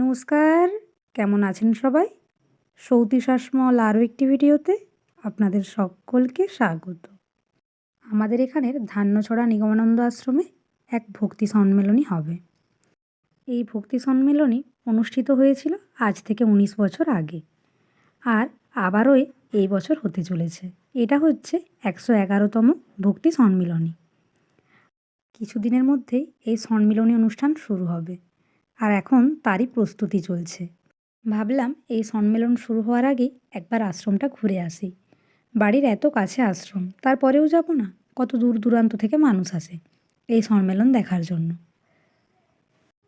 নমস্কার, কেমন আছেন সবাই? সৌতি শাসমল আরও একটি ভিডিওতে আপনাদের সকলকে স্বাগত। আমাদের এখানের ধান্যছড়া নিগমানন্দ আশ্রমে এক ভক্তি সম্মেলনী হবে। এই ভক্তি সম্মেলনী অনুষ্ঠিত হয়েছিল আজ থেকে উনিশ বছর আগে আর আবারও এই বছর হতে চলেছে। এটা হচ্ছে একশো এগারোতম ভক্তি সম্মিলনী। কিছুদিনের মধ্যেই এই সম্মিলনী অনুষ্ঠান শুরু হবে। আর এখন তারই প্রস্তুতি চলছে। ভাবলাম এই সম্মেলন শুরু হওয়ার আগে একবার আশ্রমটা ঘুরে আসি। বাড়ির এত কাছে আশ্রম, তারপরেও যাব না? কত দূর দূরান্ত থেকে মানুষ আসে এই সম্মেলন দেখার জন্য।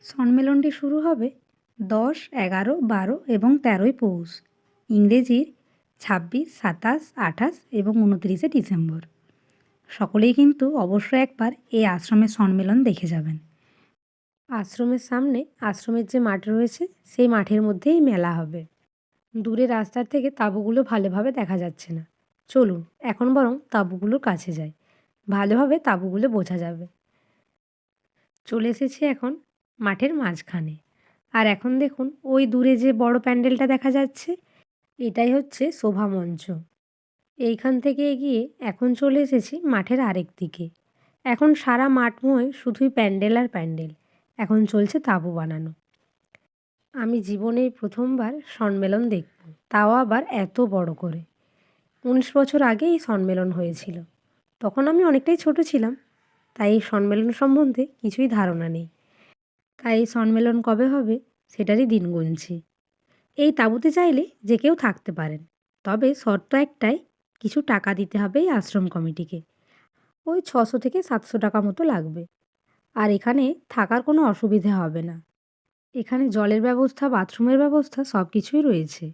সম্মেলনটি শুরু হবে দশ, এগারো, বারো এবং তেরোই পৌষ, ইংরেজির ছাব্বিশ, সাতাশ, আঠাশ এবং উনত্রিশে ডিসেম্বর। সকলেই কিন্তু অবশ্যই একবার এই আশ্রমের সম্মেলন দেখে যাবেন। আশ্রমের সামনে আশ্রমের যে মাঠ রয়েছে, সেই মাঠের মধ্যেই মেলা হবে। দূরে রাস্তার থেকে তাঁবুগুলো ভালোভাবে দেখা যাচ্ছে না। চলুন, এখন বরং তাঁবুগুলোর কাছে যাই। ভালোভাবে তাঁবুগুলো বোঝা যাবে। চলে এসেছি এখন মাঠের মাঝখানে। আর এখন দেখুন, ওই দূরে যে বড় প্যান্ডেলটা দেখা যাচ্ছে, এটাই হচ্ছে শোভা মঞ্চ। এইখান থেকে এগিয়ে এখন চলে এসেছি মাঠের আরেক দিকে। এখন সারা মাঠময় শুধুই প্যান্ডেল আর প্যান্ডেল। এখন চলছে তাঁবু বানানো। আমি জীবনে প্রথমবার সম্মেলন দেখব, তাও আবার এত বড় করে। উনিশ বছর আগে এই সম্মেলন হয়েছিল। তখন আমি অনেকটাই ছোট ছিলাম, তাই এই সম্মেলন সম্বন্ধে কিছুই ধারণা নেই। তাই এই সম্মেলন কবে হবে সেটারই দিন গুনছি। এই তাঁবুতে চাইলে যে কেউ থাকতে পারেন, তবে শর্ত একটাই, কিছু টাকা দিতে হবে এই আশ্রম কমিটিকে। ওই ছশো থেকে সাতশো টাকা মতো লাগবে। আর এখানে থাকার কোনো অসুবিধা হবে না। এখানে জলের ব্যবস্থা, বাথরুমের ব্যবস্থা সব কিছুই রয়েছে।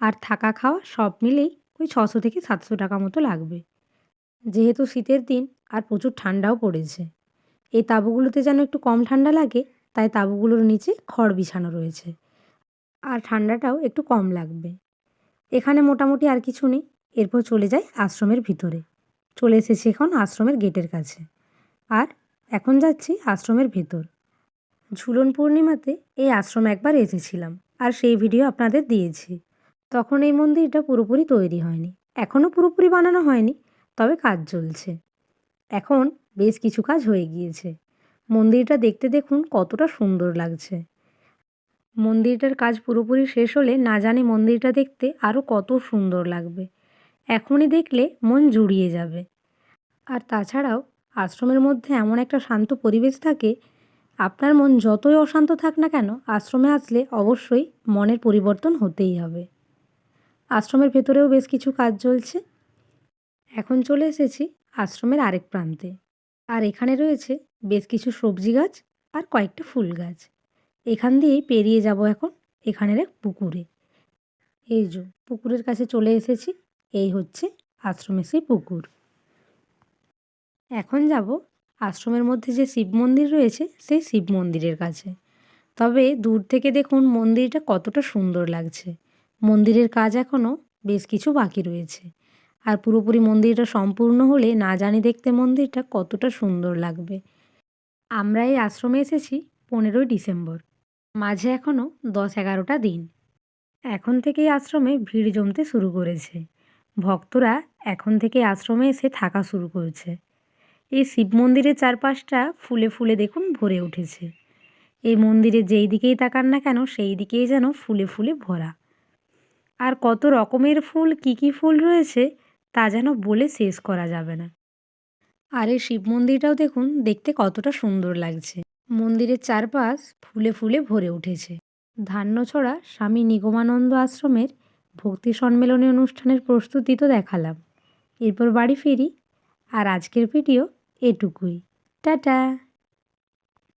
আর থাকা খাওয়া সব মিলেই ওই ছশো থেকে সাতশো টাকা মতো লাগবে। যেহেতু শীতের দিন আর প্রচুর ঠান্ডাও পড়েছে। এই তাঁবুগুলোতে যেন একটু কম ঠান্ডা লাগে, তাই তাঁবুগুলোর নিচে খড় বিছানো রয়েছে। আর ঠান্ডাটাও একটু কম লাগবে। এখানে মোটামুটি আর কিছু নেই। এরপর চলে যাই আশ্রমের ভিতরে। চলে এসেছি এখন আশ্রমের গেটের কাছে। আর এখন যাচ্ছি আশ্রমের ভেতর। ঝুলন পূর্ণিমাতে এই আশ্রমে একবার এসেছিলাম আর সেই ভিডিও আপনাদের দিয়েছি। তখন এই মন্দিরটা পুরোপুরি তৈরি হয়নি। এখনও পুরোপুরি বানানো হয়নি, তবে কাজ চলছে। এখন বেশ কিছু কাজ হয়ে গিয়েছে। মন্দিরটা দেখতে দেখুন কতটা সুন্দর লাগছে। মন্দিরটার কাজ পুরোপুরি শেষ হলে না জানি মন্দিরটা দেখতে আরও কত সুন্দর লাগবে। এখনই দেখলে মন জুড়িয়ে যাবে। আর তাছাড়াও আশ্রমের মধ্যে এমন একটা শান্ত পরিবেশ থাকে, আপনার মন যতই অশান্ত থাক না কেন, আশ্রমে আসলে অবশ্যই মনের পরিবর্তন হতেই হবে। আশ্রমের ভেতরেও বেশ কিছু কাজ চলছে। এখন চলে এসেছি আশ্রমের আরেক প্রান্তে। আর এখানে রয়েছে বেশ কিছু সবজি গাছ আর কয়েকটা ফুল গাছ। এখান দিয়েই পেরিয়ে যাব এখন এখানের এক পুকুরে। এই যে পুকুরের কাছে চলে এসেছি, এই হচ্ছে আশ্রমে সেই পুকুর। এখন যাব আশ্রমের মধ্যে যে শিব মন্দির রয়েছে, সেই শিব মন্দিরের কাছে। তবে দূর থেকে দেখুন মন্দিরটা কতটা সুন্দর লাগছে। মন্দিরের কাজ এখনও বেশ কিছু বাকি রয়েছে। আর পুরোপুরি মন্দিরটা সম্পূর্ণ হলে না জানি দেখতে মন্দিরটা কতটা সুন্দর লাগবে। আমরা এই আশ্রমে এসেছি পনেরোই ডিসেম্বর। মাঝে এখনও দশ এগারোটা দিন। এখন থেকেই আশ্রমে ভিড় জমতে শুরু করেছে। ভক্তরা এখন থেকে আশ্রমে এসে থাকা শুরু করেছে। এই শিব মন্দিরের চারপাশটা ফুলে ফুলে দেখুন ভরে উঠেছে। এই মন্দিরে যেই দিকেই তাকান না কেন, সেই দিকেই যেন ফুলে ফুলে ভরা। আর কত রকমের ফুল, কী কী ফুল রয়েছে, তা যেন বলে শেষ করা যাবে না। আর এই শিব মন্দিরটাও দেখুন, দেখতে কতটা সুন্দর লাগছে। মন্দিরের চারপাশ ফুলে ফুলে ভরে উঠেছে। ধান্যছড়া স্বামী নিগমানন্দ আশ্রমের ভক্তি সম্মেলনী অনুষ্ঠানের প্রস্তুতি তো দেখালাম। এরপর বাড়ি ফিরি। আর আজকের ভিডিও এটুকুই। টাটা।